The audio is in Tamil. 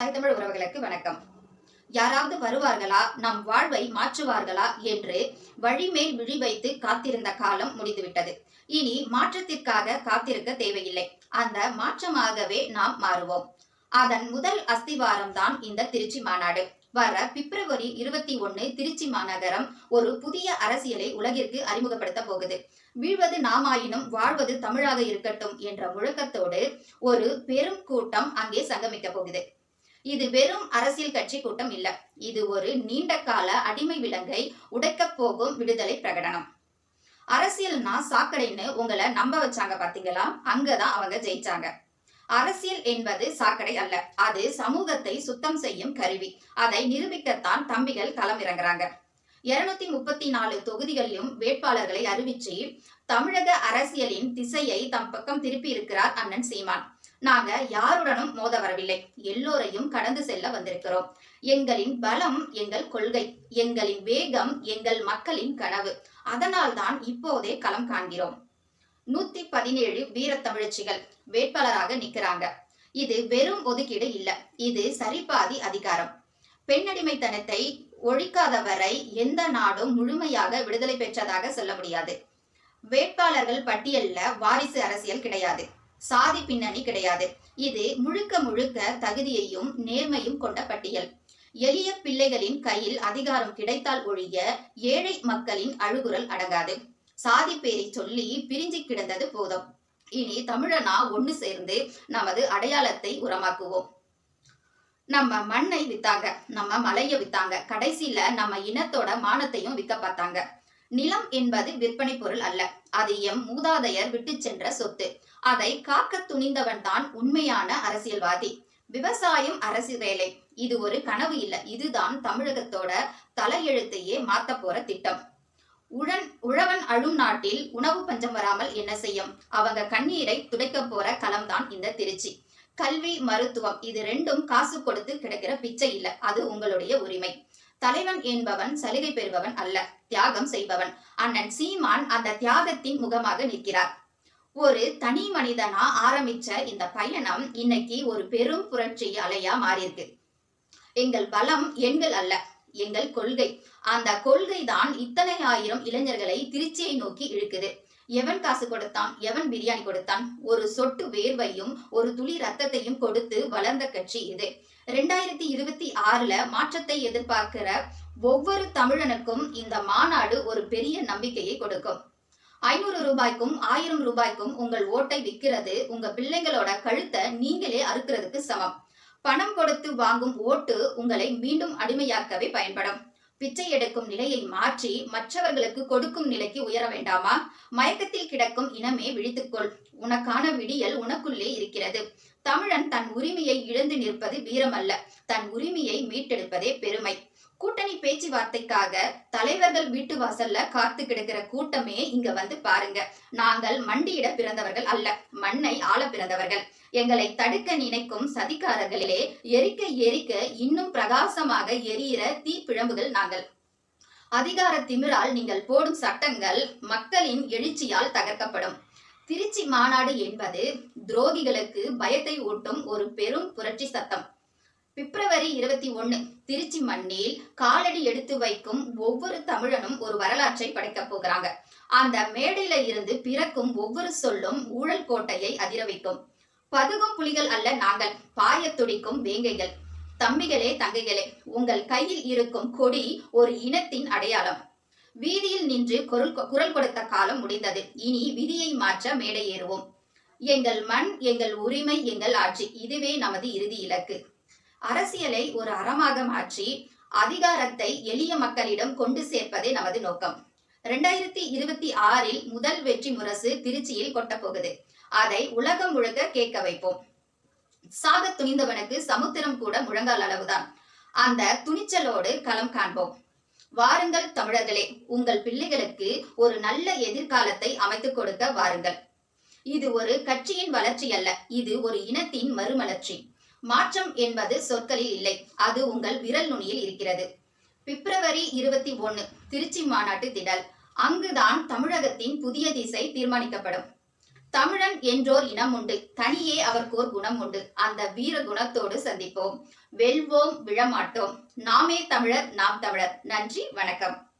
தமிழ் உறவுகளுக்கு வணக்கம். யாராவது வருவார்களா? நம் வாழ்வை மாற்றுவார்களா? என்று வழிமேல் விழி வைத்து காத்திருந்த காலம் முடிந்துவிட்டது. இனி மாற்றத்திற்காக காத்திருக்க தேவையில்லை. அந்த மாற்றமாகவே நாம் மாறுவோம். அதன் முதல் அஸ்திவாரம் தான் இந்த திருச்சி மாநாடு. வர பிப்ரவரி இருபத்தி ஒன்னு திருச்சி மாநகரம் ஒரு புதிய அரசியலை உலகிற்கு அறிமுகப்படுத்த போகுது. வீழ்வது நாமாயினும் வாழ்வது தமிழாக இருக்கட்டும் என்ற முழக்கத்தோடு ஒரு பெரும் கூட்டம் அங்கே சங்கமிக்க போகுது. இது வெறும் அரசியல் கட்சி கூட்டம் இல்ல. இது ஒரு நீண்ட கால அடிமை விலங்கை உடைக்கப் போகும் விடுதலை பிரகடனம். அரசியல்னா சாக்கடைன்னு உங்களை நம்ப வச்சாங்க பாத்தீங்களா? அங்கதான் அவங்க ஜெயிச்சாங்க. அரசியல் என்பது சாக்கடை அல்ல. அது சமூகத்தை சுத்தம் செய்யும் கருவி. அதை நிரூபிக்கத்தான் தம்பிகள் களம் இறங்குறாங்க இருநூத்தி முப்பத்தி நாலு தொகுதிகளிலும் வேட்பாளர்களை அறிவிச்சு தமிழக அரசியலின் திசையை தம் பக்கம் திருப்பி இருக்கிறார் அண்ணன் சீமான். நாங்க யாருடனும் மோத வரவில்லை எல்லோரையும் கடந்து செல்ல வந்திருக்கிறோம். எங்களின் பலம் எங்கள் கொள்கை எங்களின் வேகம் எங்கள் மக்களின் கனவு. அதனால்தான் இப்போதே களம் காண்கிறோம். நூத்தி பதினேழு வீரத்தமிழச்சிகள் வேட்பாளராக நிக்கிறாங்க இது வெறும் ஒதுக்கீடு இல்ல இது சரிபாதி அதிகாரம். பெண்ணடிமைத்தனத்தை ஒழிக்காத வரை எந்த நாடும் முழுமையாக விடுதலை பெற்றதாக சொல்ல முடியாது. வேட்பாளர்கள் பட்டியல்ல வாரிசு அரசியல் கிடையாது. சாதி பின்னணி கிடையாது. இது முழுக்க முழுக்க தகுதியையும் நேர்மையும் கொண்ட பட்டியல். எளிய பிள்ளைகளின் கையில் அதிகாரம் கிடைத்தால் ஒழிய ஏழை மக்களின் அழுகுரல் அடங்காது. சாதி பேரை சொல்லி பிரிஞ்சு கிடந்தது போதும். இனி தமிழனா ஒண்ணு சேர்ந்து நமது அடையாளத்தை உரமாக்குவோம். நம்ம மண்ணை வித்தாங்க நம்ம மலைய வித்தாங்க. கடைசியில நம்ம இனத்தோட மானத்தையும் விற்க பார்த்தாங்க. நிலம் என்பது விற்பனை பொருள் அல்ல. அது எம் மூதாதையர் விட்டு சென்ற சொத்து. அதை காக்க துணிந்தவன் தான் உண்மையான அரசியல்வாதி. விவசாயம் அரசு வேலை. இது ஒரு கனவு இல்ல. இதுதான் தமிழகத்தோட தலையெழுத்தையே மாத்த போற திட்டம். உழன் உழவன் அழும் நாட்டில் உணவு பஞ்சம் வராமல் என்ன செய்யும்? அவங்க கண்ணீரை துடைக்க போற களம்தான் இந்த திருச்சி. கல்வி மருத்துவம் இது ரெண்டும் காசு கொடுத்து கிடைக்கிற பிச்சை இல்ல. அது உங்களுடைய உரிமை. தலைவன் என்பவன் சலுகை பெறுபவன் அல்ல தியாகம் செய்பவன். அண்ணன் சீமான் அந்த தியாகத்தின் முகமாக நிற்கிறார். ஒரு தனி மனிதனா ஆரம்பிச்ச இந்த பயணம் இன்னைக்கு ஒரு பெரும் புரட்சி அலையா மாறியிருக்கு. எங்கள் பலம் எண்கள் அல்ல எங்கள் கொள்கை. அந்த கொள்கை தான் இத்தனை ஆயிரம் இளைஞர்களை திருச்சியை நோக்கி இழுக்குது. எவன் காசு கொடுத்தான் எவன் பிரியாணி கொடுத்தான்? ஒரு சொட்டு வேர்வையும் ஒரு துளி ரத்தத்தையும் கொடுத்து வளர்ந்த கட்சி இது. ரெண்டாயிரத்தி இருபத்தி ஆறுல மாற்றத்தை எதிர்பார்க்கிற ஒவ்வொரு தமிழனுக்கும் இந்த மாநாடு ஒரு பெரிய நம்பிக்கையை கொடுக்கும். ஐநூறு ரூபாய்க்கும் ஆயிரம் ரூபாய்க்கும் உங்கள் ஓட்டை விற்கிறது உங்க பிள்ளைங்களோட கழுத்தை நீங்களே அறுக்கிறதுக்கு சமம். பணம் கொடுத்து வாங்கும் ஓட்டு உங்களை மீண்டும் அடிமையாக்கவே பயன்படும். பிச்சை எடுக்கும் நிலையை மாற்றி மற்றவர்களுக்கு கொடுக்கும் நிலைக்கு உயர வேண்டாமா? மயக்கத்தில் கிடக்கும் இனமே விழித்துக்கொள். உனக்கான விடியல் உனக்குள்ளே இருக்கிறது. தமிழன் தன் உரிமையை இழந்து நிற்பது வீரமல்ல. தன் உரிமையை மீட்டெடுப்பதே பெருமை. கூட்டணி பேச்சுவார்த்தைக்காக தலைவர்கள் வீட்டு வாசல்ல காத்து கிடக்கிற கூட்டமே இங்க வந்து பாருங்க. நாங்கள் மண்டியிட பிறந்தவர்கள் அல்ல மண்ணை ஆள பிறந்தவர்கள். எங்களை தடுக்க நினைக்கும் சதிக்காரர்களிலே எரிக்க எரிக்க இன்னும் பிரகாசமாக எரியிற தீப்பிழம்புகள் நாங்கள். அதிகார திமிரால் நீங்கள் போடும் சட்டங்கள் மக்களின் எழுச்சியால் தகர்க்கப்படும். திருச்சி மாநாடு என்பது துரோகிகளுக்கு பயத்தை ஊட்டும் ஒரு பெரும் புரட்சி சத்தம். பிப்ரவரி இருபத்தி ஒன்னு திருச்சி மண்ணில் காலடி எடுத்து வைக்கும் ஒவ்வொரு தமிழனும் ஒரு வரலாற்றை படைக்கப் போகிறாங்க. அந்த மேடையில இருந்து பிறக்கும் ஒவ்வொரு சொல்லும் ஊழல் கோட்டையை அதிர வைக்கும். பதுகும் புலிகள் அல்ல நாங்கள் பாயத் துடிக்கும் வேங்கைகள். தம்பிகளே தங்கைகளே உங்கள் கையில் இருக்கும் கொடி ஒரு இனத்தின் அடையாளம். வீதியில் நின்று குரல் குரல் கொடுத்த காலம் முடிந்தது. இனி விதியை மாற்ற மேடை ஏறுவோம். எங்கள் மண் எங்கள் உரிமை எங்கள் ஆட்சி. இதுவே நமது இறுதி இலக்கு. அரசியலை ஒரு அறமாக மாற்றி அதிகாரத்தை எளிய மக்களிடம் கொண்டு சேர்ப்பதே நமது நோக்கம். ரெண்டாயிரத்தி இருபத்தி ஆறில் முதல் வெற்றி முரசு திருச்சியில் கொட்டப்போகுது. அதை உலகம் முழுக்க கேட்க வைப்போம். சாக துணிந்தவனுக்கு சமுத்திரம் கூட முழங்கால் அளவுதான். அந்த துணிச்சலோடு களம் காண்போம். வாருங்கள் தமிழர்களே உங்கள் பிள்ளைகளுக்கு ஒரு நல்ல எதிர்காலத்தை அமைத்துக் கொடுக்க வாருங்கள். இது ஒரு கட்சியின் வளர்ச்சி அல்ல இது ஒரு இனத்தின் மறுமலர்ச்சி. மாற்றம் என்பது சொற்களில் இல்லை. அது உங்கள் விரல் நுனியில் இருக்கிறது. பிப்ரவரி இருபத்தி ஒன்னு திருச்சி மாநாட்டு திடல். அங்குதான் தமிழகத்தின் புதிய திசை தீர்மானிக்கப்படும். தமிழன் என்றோர் இனம் உண்டு. தனியே அவர்க்கோர் குணம் உண்டு. அந்த வீர குணத்தோடு சந்திப்போம். வெல்வோம் விழமாட்டோம். நாமே தமிழர் நாம் தமிழர். நன்றி வணக்கம்.